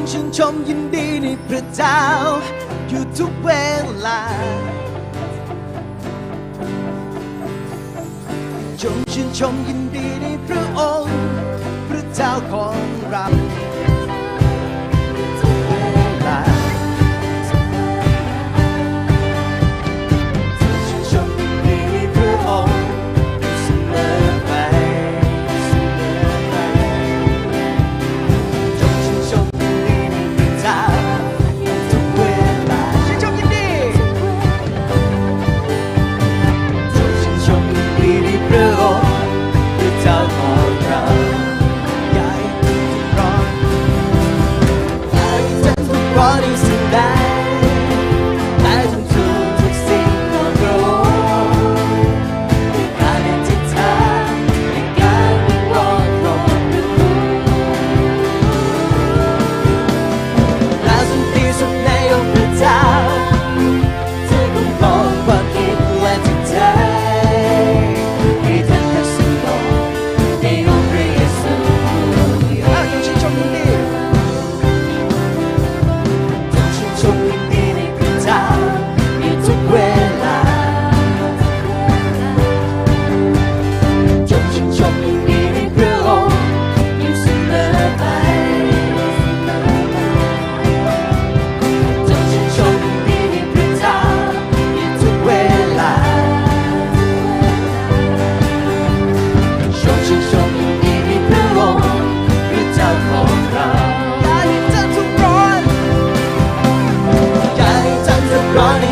งชื่นชมยินดีในพระเจ้า อยู่ทุกเวลา จงชื่นชมยินดีในพระองค์ ในพระองค์พระเจ้าของเราอย่าให้ทุกร้อนไอ้เต้นทุกร้อน money.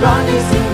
Run is